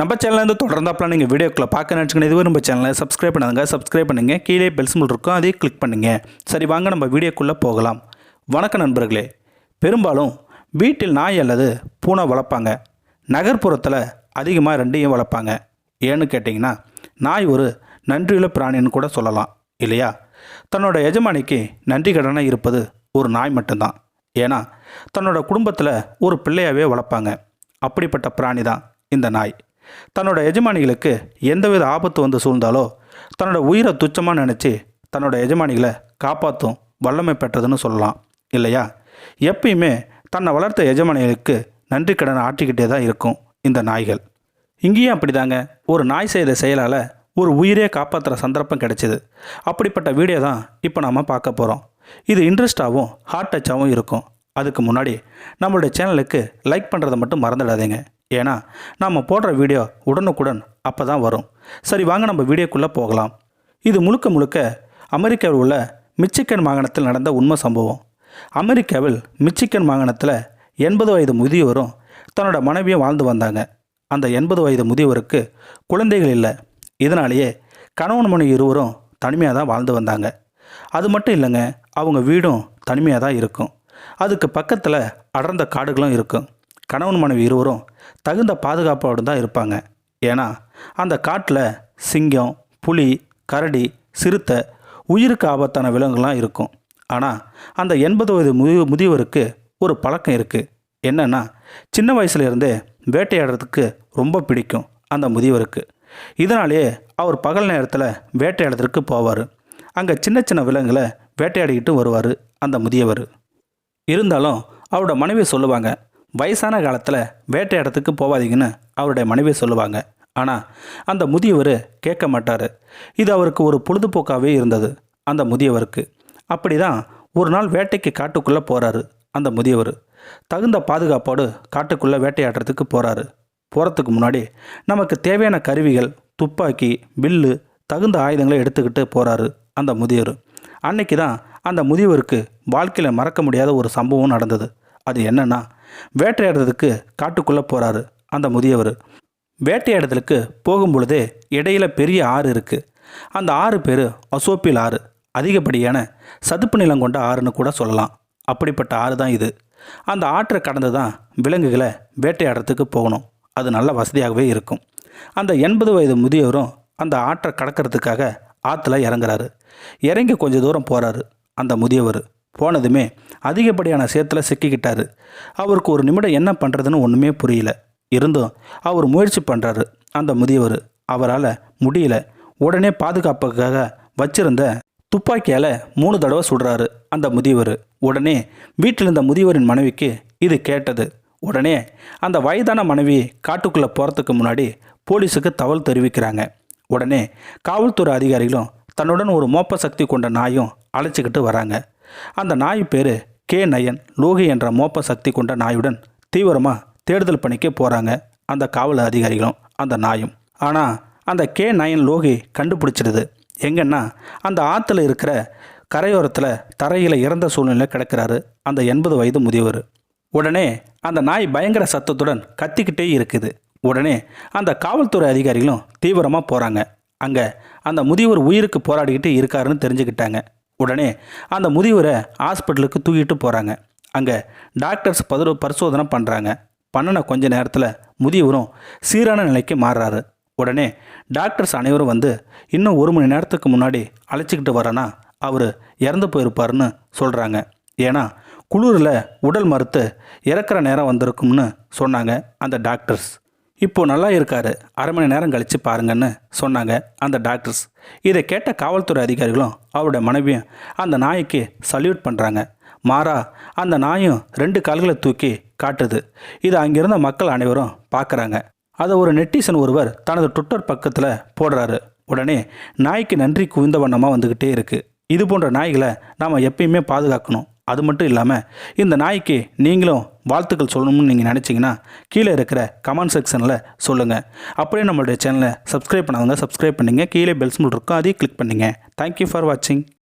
நம்ம சேனல்லேருந்து தொடர்ந்தாப்பில் நீங்கள் வீடியோக்களை பார்க்க நினச்சிக்கணும். இதுவரை நம்ம சேனலை சப்ஸ்கிரைப் பண்ணாதுங்க. சப்ஸ்கிரைப் பண்ணுங்கள் கீழே பெல் சிம்பிள் இருக்கும். அதையும் கிளிக் பண்ணுங்க. சரி வாங்க நம்ம வீடியோக்குள்ளே போகலாம். வணக்கம் நண்பர்களே. பெரும்பாலும் வீட்டில் நாய் அல்லது பூனை வளர்ப்பாங்க. நகர்ப்புறத்தில் அதிகமாக ரெண்டையும் வளர்ப்பாங்க. ஏன்னு கேட்டிங்கன்னா நாய் ஒரு நன்றியுள்ள பிராணின்னு கூட சொல்லலாம். இல்லையா? தன்னோட எஜமானிக்கு நன்றி கடனாக இருப்பது ஒரு நாய் மட்டும்தான். ஏன்னா தன்னோட குடும்பத்தில் ஒரு பிள்ளையாகவே வளர்ப்பாங்க. அப்படிப்பட்ட பிராணி தான் இந்த நாய். தன்னோட எஜமானிகளுக்கு எந்தவித ஆபத்து வந்து சூழ்ந்தாலோ தன்னோட உயிரை துச்சமாக நினச்சி தன்னோட எஜமானிகளை காப்பாற்றும் வல்லமை பெற்றதுன்னு சொல்லலாம். இல்லையா? எப்பயுமே தன்னை வளர்த்த எஜமானிகளுக்கு நன்றி கடன் ஆற்றிக்கிட்டே தான் இருக்கும் இந்த நாய்கள். இங்கேயும் அப்படிதாங்க. ஒரு நாய் செய்த செயலால் ஒரு உயிரே காப்பாற்றுற சந்தர்ப்பம் கிடைச்சிது. அப்படிப்பட்ட வீடியோ தான் இப்போ நாம் பார்க்க போகிறோம் இது இன்ட்ரெஸ்டாகவும் ஹார்ட் டச்சாகவும் இருக்கும். அதுக்கு முன்னாடி நம்மளுடைய சேனலுக்கு லைக் பண்ணுறதை மட்டும் மறந்துடாதீங்க. ஏன்னா நாம் போடுற வீடியோ உடனுக்குடன் அப்போ தான் வரும். சரி வாங்க நம்ம வீடியோக்குள்ளே போகலாம். இது முழுக்க முழுக்க அமெரிக்காவில் உள்ள மிச்சிக்கன் மாகாணத்தில் நடந்த உண்மை சம்பவம். அமெரிக்காவில் மிச்சிக்கன் மாகாணத்தில் எண்பது வயது முதியோரும் தன்னோட மனைவியும் வாழ்ந்து வந்தாங்க. அந்த எண்பது வயது முதியவருக்கு குழந்தைகள் இல்லை. இதனாலேயே கணவன் மணி இருவரும் தனிமையாக தான் வாழ்ந்து வந்தாங்க. அது மட்டும் இல்லைங்க அவங்க வீடும் தனிமையாக தான் இருக்கும். அதுக்கு பக்கத்தில் அடர்ந்த காடுகளும் இருக்கும். கணவன் மனைவி இருவரும் தகுந்த பாதுகாப்போடு தான் இருப்பாங்க. ஏன்னா அந்த காட்டில் சிங்கம் புலி கரடி சிறுத்தை உயிருக்கு ஆபத்தான விலங்குலாம் இருக்கும். ஆனால் அந்த எண்பது வயது முதி முதியவருக்கு ஒரு பழக்கம் இருக்குது என்னென்னா சின்ன வயசுலேருந்தே வேட்டையாடுறதுக்கு ரொம்ப பிடிக்கும் அந்த முதியவருக்கு. இதனாலேயே அவர் பகல் நேரத்தில் வேட்டையாடுறதுக்கு போவார். அங்கே சின்ன சின்ன விலங்குகளை வேட்டையாடிக்கிட்டு வருவார் அந்த முதியவர். இருந்தாலும் அவரோட மனைவி சொல்லுவாங்க வயசான காலத்தில் வேட்டையாடத்துக்கு போகாதீங்கன்னு அவருடைய மனைவி சொல்லுவாங்க. ஆனால் அந்த முதியவர் கேட்க மாட்டார். இது அவருக்கு ஒரு பொழுதுபோக்காகவே இருந்தது அந்த முதியவருக்கு. அப்படி தான் ஒரு நாள் வேட்டைக்கு காட்டுக்குள்ளே போகிறாரு அந்த முதியவர். தகுந்த பாதுகாப்போடு காட்டுக்குள்ளே வேட்டையாடுறதுக்கு போகிறாரு போகிறதுக்கு முன்னாடி நமக்கு தேவையான கருவிகள் துப்பாக்கி வில்லு தகுந்த ஆயுதங்களை எடுத்துக்கிட்டு போகிறாரு அந்த முதியவர். அன்னைக்கு தான் அந்த முதியவருக்கு வாழ்க்கையில் மறக்க முடியாத ஒரு சம்பவம் நடந்தது. அது என்னென்னா வேட்டையாடுறதுக்கு காட்டுக்குள்ளே போகிறாரு அந்த முதியவர். வேட்டையாடுதலுக்கு போகும்பொழுதே இடையில பெரிய ஆறு இருக்குது அந்த ஆறு பேர் அசோப்பில் ஆறு அதிகப்படியான சதுப்பு நிலம் கொண்ட ஆறுன்னு கூட சொல்லலாம். அப்படிப்பட்ட ஆறு தான் இது. அந்த ஆற்றை கடந்து தான் விலங்குகளை வேட்டையாடுறதுக்கு போகணும். அது நல்ல வசதியாகவே இருக்கும். அந்த எண்பது வயது முதியவரும் அந்த ஆற்றை கடக்கிறதுக்காக ஆற்றுல இறங்குறாரு. இறங்கி கொஞ்சம் தூரம் போகிறாரு அந்த முதியவர். போனதுமே அதிகப்படியான சேத்துல சிக்கிக்கிட்டாரு. அவருக்கு ஒரு நிமிடம் என்ன பண்ணுறதுன்னு ஒன்றுமே புரியல. இருந்தும் அவர் முயற்சி பண்ணுறாரு அந்த முதியவர் அவரால் முடியல. உடனே பாதுகாப்புக்காக வச்சிருந்த துப்பாக்கியால் மூணு தடவை சுடுறாரு அந்த முதியவர். உடனே வீட்டில் இருந்த முதியவரின் மனைவிக்கு இது கேட்டது. உடனே அந்த வயதான மனைவி காட்டுக்குள்ளே போகிறதுக்கு முன்னாடி போலீஸுக்கு தகவல் தெரிவிக்கிறாங்க. உடனே காவல்துறை அதிகாரிகளும் தன்னுடன் ஒரு மோப்ப சக்தி கொண்ட நாயும் அழைச்சிக்கிட்டு வராங்க. அந்த நாய் பேர் கே நயன். லோகி என்ற மோப்ப சக்தி கொண்ட நாயுடன் தீவிரமாக தேடுதல் பணிக்கு போகிறாங்க அந்த காவல் அதிகாரிகளும் அந்த நாயும். ஆனால் அந்த கே நயன் லோகி கண்டுபிடிச்சிடுது. எங்கன்னா அந்த ஆற்றுல இருக்கிற கரையோரத்தில் தரையில் இறந்த சூழ்நிலை கிடக்கிறாரு அந்த எண்பது வயது முதியவர். உடனே அந்த நாய் பயங்கர சத்தத்துடன் கத்திக்கிட்டே இருக்குது. உடனே அந்த காவல்துறை அதிகாரிகளும் தீவிரமாக போகிறாங்க அங்கே அந்த முதியவர் உயிருக்கு போராடிக்கிட்டு இருக்காருன்னு தெரிஞ்சுக்கிட்டாங்க. உடனே அந்த முதியவரை ஹாஸ்பிட்டலுக்கு தூக்கிட்டு போகிறாங்க அங்கே டாக்டர்ஸ் பதறு பரிசோதனை பண்ணுறாங்க பண்ணின கொஞ்ச நேரத்தில் முதியவரும் சீரான நிலைக்கு மாறுறாரு. உடனே டாக்டர்ஸ் அனைவரும் வந்து இன்னும் ஒரு மணி நேரத்துக்கு முன்னாடி அழைச்சிக்கிட்டு வரேன்னா அவர் இறந்து போயிருப்பாருன்னு சொல்கிறாங்க ஏன்னா குளிரில் உடல் மறுத்து இறக்குற நேரம் வந்திருக்கும்னு சொன்னாங்க அந்த டாக்டர்ஸ். இப்போது நல்லா இருக்காரு. அரை மணி நேரம் கழித்து பாருங்கன்னு சொன்னாங்க அந்த டாக்டர்ஸ் இதை கேட்ட காவல்துறை அதிகாரிகளும் அவரோட மனைவியும் அந்த நாய்க்கு சல்யூட் பண்ணுறாங்க மாறா அந்த நாயும் ரெண்டு கால்களை தூக்கி காட்டுது. இதை அங்கிருந்த மக்கள் அனைவரும் பார்க்குறாங்க. அதை ஒரு நெட்டிசன் ஒருவர் தனது ட்விட்டர் பக்கத்தில் போடுறாரு. உடனே நாய்க்கு நன்றி குவிந்த வண்ணமாக வந்துக்கிட்டே இருக்குது இது போன்ற நாய்களை நாம் எப்பயுமே பாதுகாக்கணும். அது மட்டும் இல்லாமல் இந்த நாய்க்கு நீங்களும் வாழ்த்துக்கள் சொல்லணும்னு நீங்கள் நினச்சிங்கன்னா கீழே இருக்கிற கமெண்ட் செக்ஷனில் சொல்லுங்கள் அப்படியே நம்மளுடைய சேனலை சப்ஸ்கிரைப் பண்ணாதவங்க சப்ஸ்கிரைப் பண்ணுங்கள் கீழே பெல்ஸ் சிம்பிள் இருக்கும். அதையும் கிளிக் பண்ணுங்கள் தேங்க்யூ ஃபார் வாட்சிங்